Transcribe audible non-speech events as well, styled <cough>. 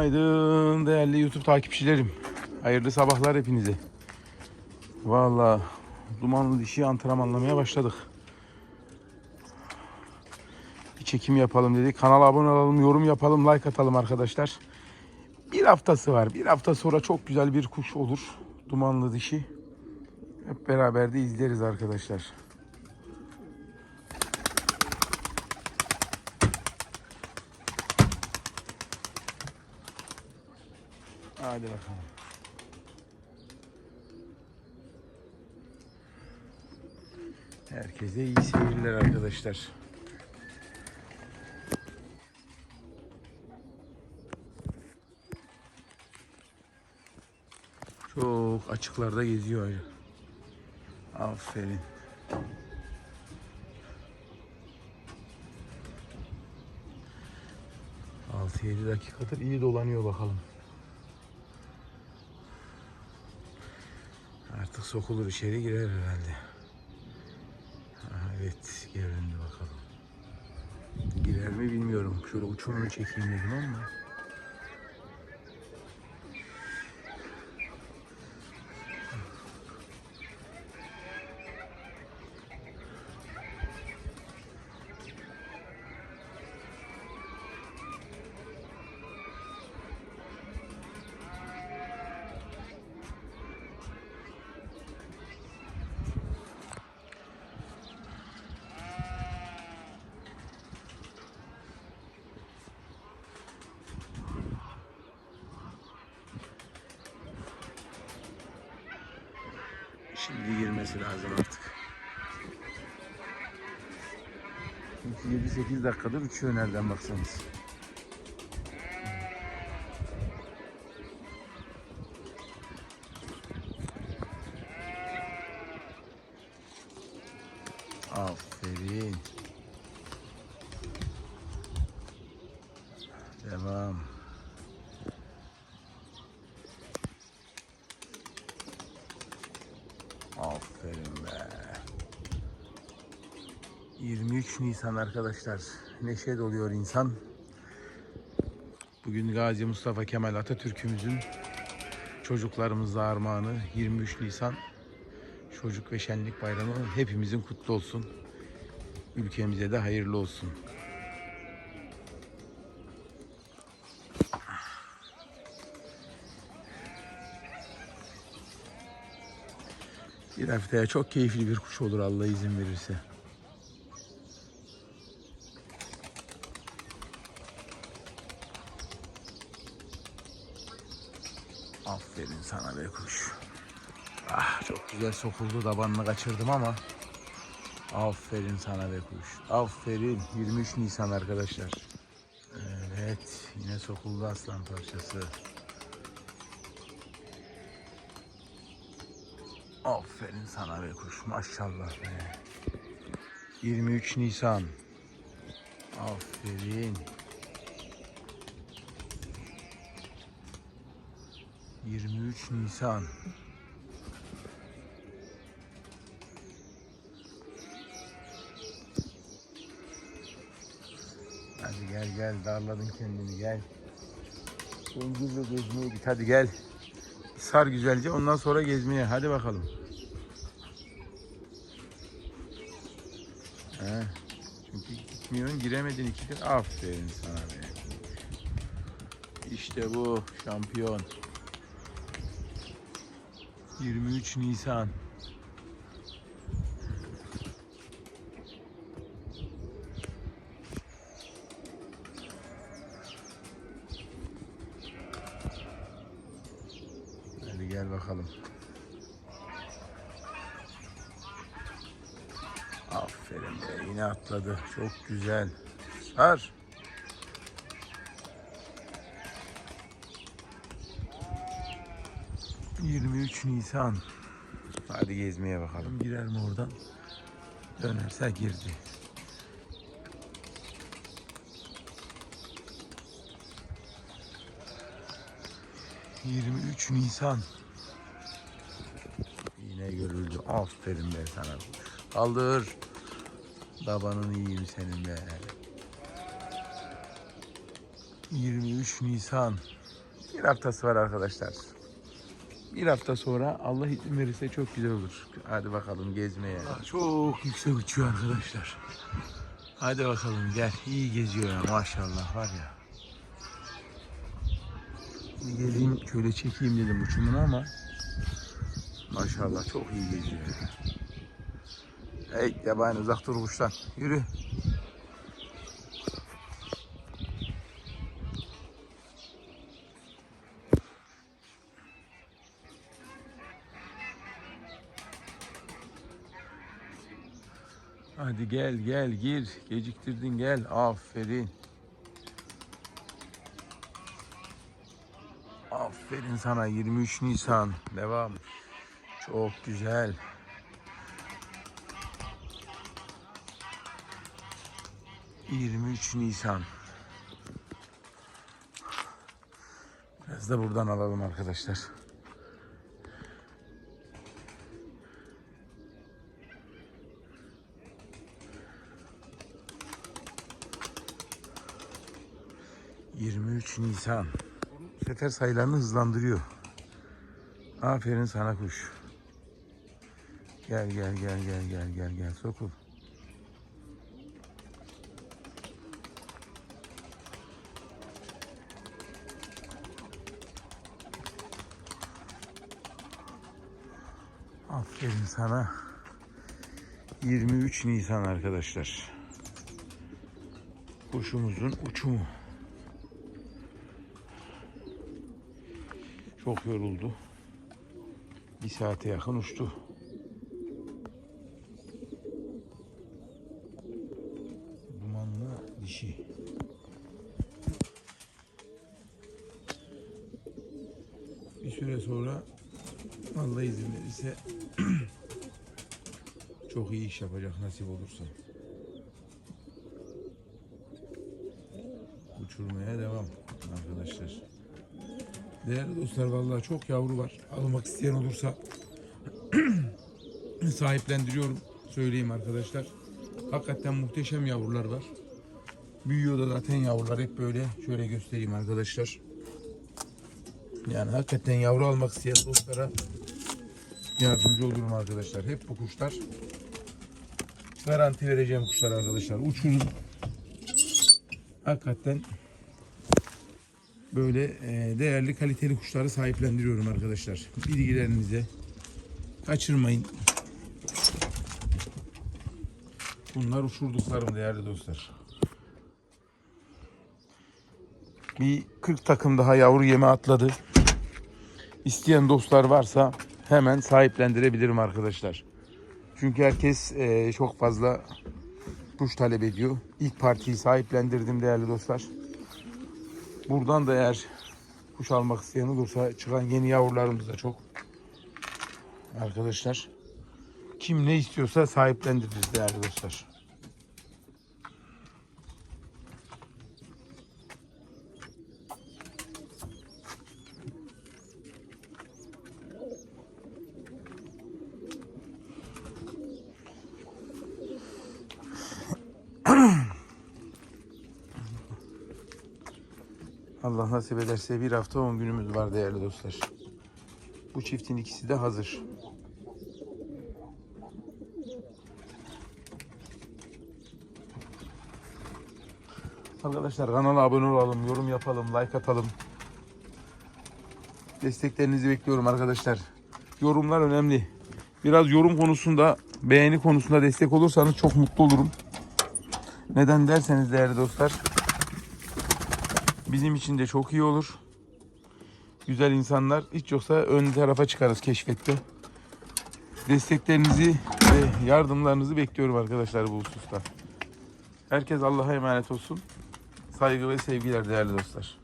Günaydın değerli YouTube takipçilerim. Hayırlı sabahlar hepinize. Vallahi dumanlı dişi antrenmanlamaya başladık. Bir çekim yapalım dedik. Kanala abone olalım, yorum yapalım, like atalım arkadaşlar. Bir haftası var. Bir hafta sonra çok güzel bir kuş olur. Dumanlı dişi. Hep beraber de izleriz arkadaşlar. Hadi bakalım. Herkese iyi seyirler arkadaşlar. Çok açıklarda geziyor. Aferin. Altı yedi dakikadır iyi dolanıyor bakalım. Artık sokulur içeri girer herhalde. Ha, evet göründü bakalım. Girer mi bilmiyorum. Şöyle uçumunu çekeyim dedim ama. Girmesi lazım artık. Çünkü 7-8 dakikadır uçuyor nereden baksanız. Aferin. Devam. Aferin be. 23 Nisan arkadaşlar. Neşe doluyor insan. Bugün Gazi Mustafa Kemal Atatürk'ümüzün çocuklarımıza armağanı 23 Nisan Çocuk ve Şenlik Bayramı hepimizin kutlu olsun. Ülkemize de hayırlı olsun. Bir haftaya çok keyifli bir kuş olur Allah izin verirse. Aferin sana be kuş. Ah çok güzel sokuldu tabanını kaçırdım ama Aferin sana be kuş. Aferin. 23 Nisan arkadaşlar. Evet. Yine sokuldu aslan parçası. Aferin sana be kuş. Maşallah be. 23 Nisan. Aferin. 23 Nisan. Hadi gel gel darladın kendini gel. Döngülle gezmeye git hadi gel. Sar güzelce ondan sonra gezmeye hadi bakalım. He. Çünkü gitmiyorsun giremedin ikidir. Aferin sana be. İşte bu şampiyon. 23 Nisan. Hadi gel bakalım. Aferin be yine atladı. Çok güzel. Sar. ...23 Nisan... ...hadi gezmeye bakalım... ...girer mi oradan... ...dönerse girdi... ...23 Nisan... ...aferin be sana... ...kaldır... ...tabanını yiyeyim senin be... 23 Nisan Bir haftası var arkadaşlar. Bir hafta sonra Allah izin verirse çok güzel olur. Hadi bakalım gezmeye. Çok yüksek uçuyor arkadaşlar. Hadi bakalım gel. İyi geziyor ya maşallah var ya. Geleyim şöyle çekeyim dedim uçumunu ama maşallah çok iyi geziyor. Hey yabani uzak dur kuştan. Yürü. Hadi gel gel gir. Geciktirdin gel. Aferin. Aferin sana 23 Nisan. Devam. Çok güzel. ...23 Nisan. Biraz da buradan alalım arkadaşlar. ...23 Nisan. Sefer sayılarını hızlandırıyor. Aferin sana kuş. Gel gel gel gel gel gel gel sokul. Aferin sana. 23 Nisan arkadaşlar. Kuşumuzun uçumu. Çok yoruldu. Bir saate yakın uçtu. Dumanlı dişi. Bir süre sonra Allah verirse <clears throat> çok iyi iş yapacak nasip olursa. Uçurmaya devam arkadaşlar. Değerli dostlar vallahi çok yavru var. Almak isteyen olursa <clears throat> sahiplendiriyorum. Söyleyeyim arkadaşlar. Hakikaten muhteşem yavrular var. Büyüyor da zaten yavrular hep böyle. Şöyle göstereyim arkadaşlar. Yani hakikaten yavru almak isteyen dostlara yardımcı olurum arkadaşlar. Hep bu kuşlar. Garanti vereceğim kuşlar arkadaşlar. Uçurun. Hakikaten böyle e, değerli kaliteli kuşları sahiplendiriyorum arkadaşlar. Bilgilerinize kaçırmayın. Bunlar uçurduklarım değerli dostlar. Bir 40 takım daha yavru yeme atladı. İsteyen dostlar varsa hemen sahiplendirebilirim arkadaşlar. Çünkü herkes e, çok fazla kuş talep ediyor. İlk partiyi sahiplendirdim değerli dostlar. Buradan da eğer kuş almak isteyen olursa çıkan yeni yavrularımız da çok. Arkadaşlar. Kim ne istiyorsa sahiplendiririz değerli dostlar. Allah nasip ederse bir hafta 10 günümüz var değerli dostlar. Bu çiftin ikisi de hazır. Arkadaşlar kanala abone olalım, yorum yapalım, like atalım. Desteklerinizi bekliyorum arkadaşlar. Yorumlar önemli. Biraz yorum konusunda, beğeni konusunda destek olursanız çok mutlu olurum. Neden derseniz değerli dostlar, Bizim için de çok iyi olur. Güzel insanlar hiç yoksa ön tarafa çıkarız keşfette. Desteklerinizi ve yardımlarınızı bekliyorum arkadaşlar bu hususta. Herkes Allah'a emanet olsun. Saygı ve sevgiler değerli dostlar.